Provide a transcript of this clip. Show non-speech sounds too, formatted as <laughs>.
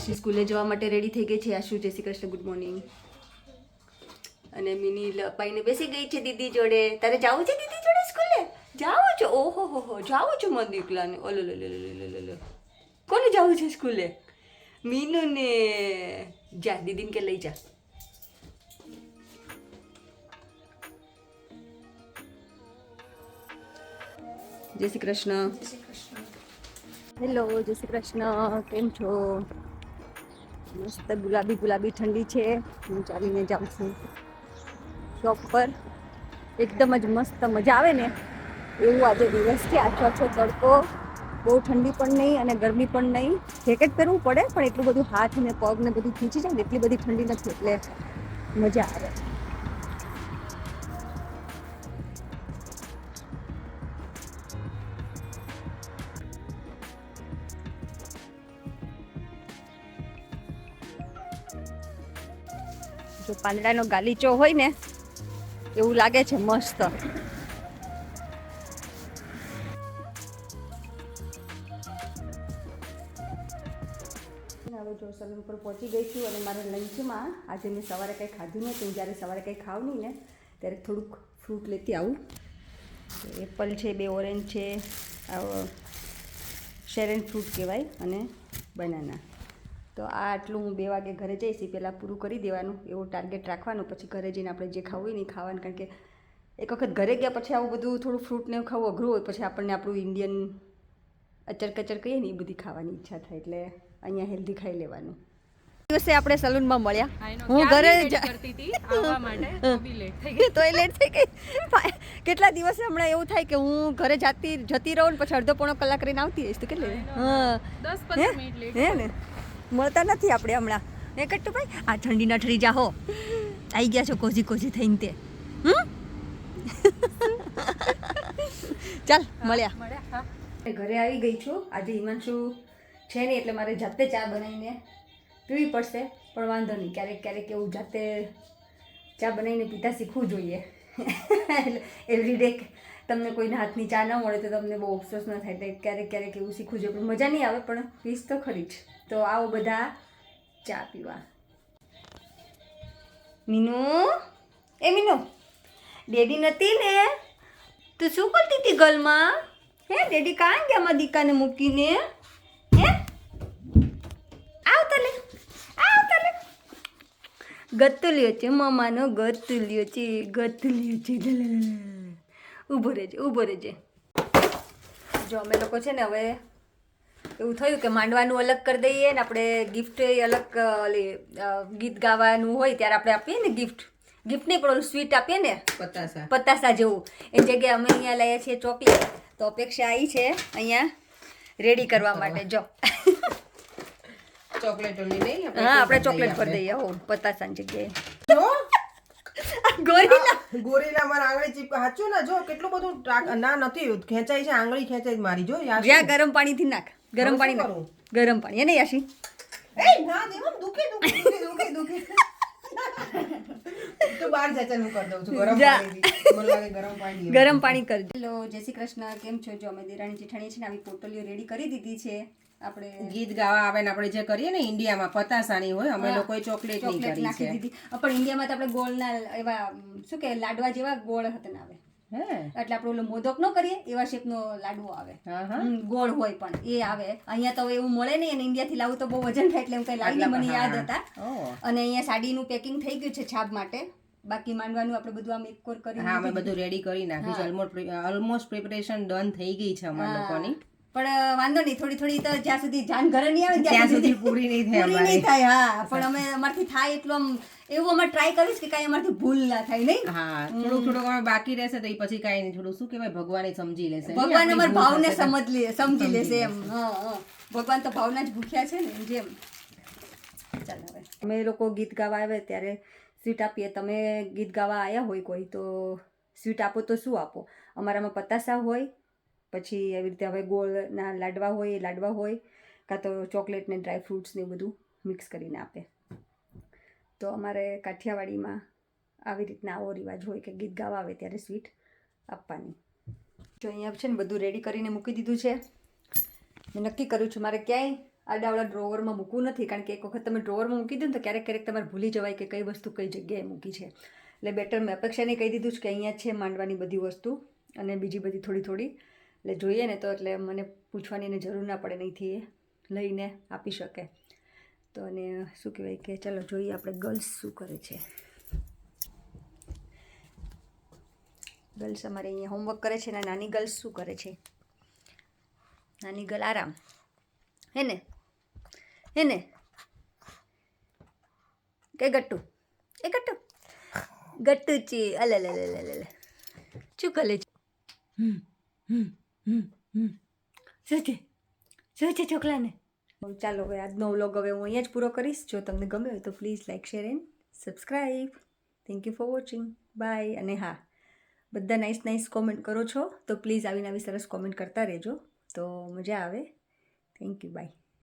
આશી સ્કૂલે જવા માટે રેડી થઈ ગઈ છે. આશુ, જય શ્રી કૃષ્ણ ગુડ મોર્નિંગ અને મિની લપાઈને બેસી ગઈ છે દીદી જોડે. તારે જવું છે દીદી જોડે સ્કૂલે? જાવું છું? ઓહો, હો હો જાવું છું દીકલાને ઓલો લો લો લો લો કોને જવું છે સ્કૂલે? મીનુ ને જા, દીદીને કે લઈ જા. જય શ્રી કૃષ્ણ. હેલો, જય શ્રી કૃષ્ણ. કેમ છો? મસ્ત ગુલાબી ગુલાબી ઠંડી છે. હું ચાલીને જાઉં છું. શોપ પર. એકદમ જ મસ્ત મજા આવે ને. એવું આજે દિવસ છે. આછો આછો તડકો. બહુ ઠંડી પણ નહીં અને ગરમી પણ નહીં. જેકેટ પહેરવું પડે, પણ એટલું બધું હાથ ને પગ ને બધું ખીંચી જાય ને એટલી બધી ઠંડી નથી. એટલે મજા આવે. જો પાંદડાનો ગાલીચો હોય ને, એવું લાગે છે મસ્ત. હવે જો સલૂન પહોંચી ગઈ છું અને મારા લંચમાં આજે મેં સવારે કંઈ ખાધું નહોતું. જ્યારે સવારે કંઈ ખાવ નહીં ને, ત્યારે થોડુંક ફ્રૂટ લેતી આવું. એપલ છે, બે ઓરેન્જ છે શેરેન ફ્રૂટ કહેવાય અને બનાના તો આ આટલું હું બે વાગે ઘરે જઈશ એ પહેલાં પૂરું કરી દેવાનું એવું ટાર્ગેટ રાખવાનું પછી ઘરે જઈને આપણે જે ખાવું હોય ને ખાવાનું કારણ કે એક વખત ઘરે ગયા પછી આવું બધું થોડું ફ્રૂટ ને એવું ખાવું અઘરું હોય પછી આપણને આપણું ઇન્ડિયન અચર કચર કહીએ ને એ બધી ખાવાની ઈચ્છા થાય એટલે અહીંયા હેલ્ધી ખાઈ લેવાનું. દિવસે આપણે સલૂનમાં મળ્યા. હું ઘરે કરતી હતી? આવવા માટે <laughs> તો લેટ થઈ ગઈ. તો એ લેટ થઈ ગઈ. <laughs> કેટલા દિવસે હમણાં એવું થાય કે હું ઘરે જાતી જતી રહું ને પછી અડધો પોણો કલાક રહીને આવતી રહીશ તો કેટલી હા દસ પંદર મિનિટ લેટ હે ને? મળતા નથી આપણે હમણાં. એ કટ્ટુ ભાઈ આ ઠંડીના ઠરી જાહો આવી ગયા છો કોઝી કોઝી થઈને તે. ચાલ મળ્યા. ઘરે આવી ગઈ છું. આજે હિમાંશુ છે નહીં એટલે મારે જાતે ચા બનાવીને પીવી પડશે પણ વાંધો નહીં. ક્યારેક ક્યારેક એવું જાતે ચા બનાવીને પીતા શીખવું જોઈએ. <laughs> એટલે એવરીડે તમને કોઈના હાથની ચા ન મળે તો તમને બહુ અફસોસ ન થાય. એટલે ક્યારેક ક્યારેક એવું શીખવું જોઈએ. પણ મજા નહીં આવે, પણ પીસ તો ખરી જ. તો આવો બધા ચા પીવા. મીનુ? એ મીનુ, ડેડી નથી ને? તું શું કરતી હતી ગલમાં? હે, ડેડી કાં ગયા મારા દીકાને મૂકીને? હે? આવ તલે આવ તલે. ગતુલ્યો છે મમ્માનો ગતુલ્યો છે ગતુલ્યો છે. ઊભો રહેજે ઊભો રહેજે. જો અમે લોકો છે ને હવે એવું થયું કે માંડવાનું અલગ કરી દઈએ ને આપણે ગિફ્ટ અલગ ગીત ગાવાનું હોય ત્યારે આપણે આપીએ ને ગિફ્ટ ગિફ્ટ નહીં પણ ઓલું સ્વીટ આપીએ ને? પતાસા. પતાસા જેવું. એ જગ્યાએ અમે અહીંયા લઈએ છીએ ચોકલેટ. તો અપેક્ષા આવી છે અહીંયા રેડી કરવા માટે. જો. ચોકલેટ ઓલી નહીં હા આપણે ચોકલેટ કરી દઈએ હો પતાસાની જગ્યાએ. ગોરીલા. ગોરીલા મારા આંગળી ચીપ હાચું ના? જો કેટલું બધું ના નથી. ખેંચાય છે આંગળી ખેંચાય છે મારી. જો યાર ગરમ ગરમ પાણીથી નાખ. ગરમ પાણી નાખ. ગરમ પાણી. એને યાશી? એ ના દેવા દુખે દુખે દુખે દુખે <laughs> તો બહાર જા હું કરી દઉં છું ગરમ જા. મને લાગે ગરમ પાણી ગરમ પાણી કરજો હેલો જય શ્રી કૃષ્ણ. કેમ છો? જો અમે દેરાણી જેઠાણી છે ને આવી પોટલીઓ રેડી કરી દીધી છે. આપણે ગીત ગાવા આવે ને આપણે જે કરીએ ને ઇન્ડિયામાં પતાસાની હોય અમે. લોકોએ ચોકલેટની કરી છે. દીધી. પણ ઇન્ડિયામાં તો આપણે ગોળના એવા શું કે લાડવા જેવા ગોળ હતા આવે. એટલે આપણે ઓલો મોદક નો કરીએ એવા શેપનો લાડવો આવે. ગોળ હોય પણ એ આવે. અહીંયા તો એવું મળે નહીં અને ઇન્ડિયાથી લાવું તો બહુ વજન થાય એટલે હું કઈ લાવી મને યાદ હતા. અને અહીંયા સાડીનું પેકિંગ થઈ ગયું છે છાપ માટે. બાકી માંડવાનું આપણે બધું આમ એક કોર કરી હા અમે બધું રેડી કરી નાખ્યું છે. ઓલમોસ્ટ ઓલમોસ્ટ પ્રિપરેશન ડન થઈ ગઈ છે અમારા. લોકોની. પણ વાંધો નહીં. થોડી થોડી તો જ્યાં સુધી જાન ઘરે નહીં આવે ત્યાં સુધી પૂરી નહીં થાય પૂરી નહીં થાય હા. પણ અમે અમારથી થાય એટલું આમ એવું અમે ટ્રાય કરીશ કે કાંઈ અમારથી ભૂલ ના થાય નહીં? હા થોડું થોડું અમે બાકી રહેશે તો એ પછી કાંઈ નહીં. થોડું શું કહેવાય? ભગવાન સમજી લેશે ભગવાન અમારા ભાવને સમજ લે સમજી લેશે એમ. હા હા. ભગવાન તો ભાવના જ ભૂખ્યા છે ને જેમ ચાલો હવે. અમે લોકો ગીત ગાવા આવે ત્યારે સ્વીટ આપીએ. તમે ગીત ગાવા આવ્યા હોય કોઈ તો સ્વીટ આપો તો શું આપો? અમારામાં પતાસા હોય પછી એવી રીતે હવે ગોળના લાડવા હોય, એ લાડવા હોય, કાં તો ચોકલેટને ડ્રાય ફ્રૂટ્સ ને એવું બધું મિક્સ કરીને આપે. તો અમારે કાઠિયાવાડીમાં આવી રીતના આવો રિવાજ હોય કે ગીત ગાવા આવે ત્યારે સ્વીટ આપવાની. જો અહીંયા છે ને બધું રેડી કરીને મૂકી દીધું છે. મેં નક્કી કર્યું છું, મારે ક્યાંય આડાવાળા ડ્રોવરમાં મૂકવું નથી, કારણ કે એક વખત તમે ડ્રોવરમાં મૂકી દો ને તો ક્યારેક ક્યારેક તમારે ભૂલી જવાય કે કઈ વસ્તુ કઈ જગ્યાએ મૂકી છે. એટલે બેટર મેં અપેક્ષાને કહી દીધું છે કે અહીંયા છે માંડવાની બધી વસ્તુ અને બીજી બધી થોડી થોડી એટલે જોઈએ ને તો એટલે મને પૂછવાની એને જરૂર ના પડે નહીંથી એ લઈને આપી શકે. તો અને શું કહેવાય કે ચાલો જોઈએ આપણે ગર્લ્સ શું કરે છે. ગર્લ્સ અમારે અહીંયા હોમવર્ક કરે છે ને નાની ગર્લ્સ શું કરે છે? નાની ગર્લ આરામ. હે ને? હે ને? કે ગટ્ટુ? એ ગટ્ટુ? ગટ્ટુ ચી. અલે લે લે લે લે શું કરે છે? હમ હમ. શું છે? છોકરાને? ચાલો, હવે આજનો વ્લોગ હવે હું અહીંયા જ પૂરો કરીશ. જો તમને ગમે હોય તો please like share and subscribe thank you for watching bye અને હા, બધા નાઇસ નાઇસ કોમેન્ટ કરો છો તો પ્લીઝ આવીને આવી સરસ કોમેન્ટ કરતા રહેજો. તો મજા આવે. Thank you bye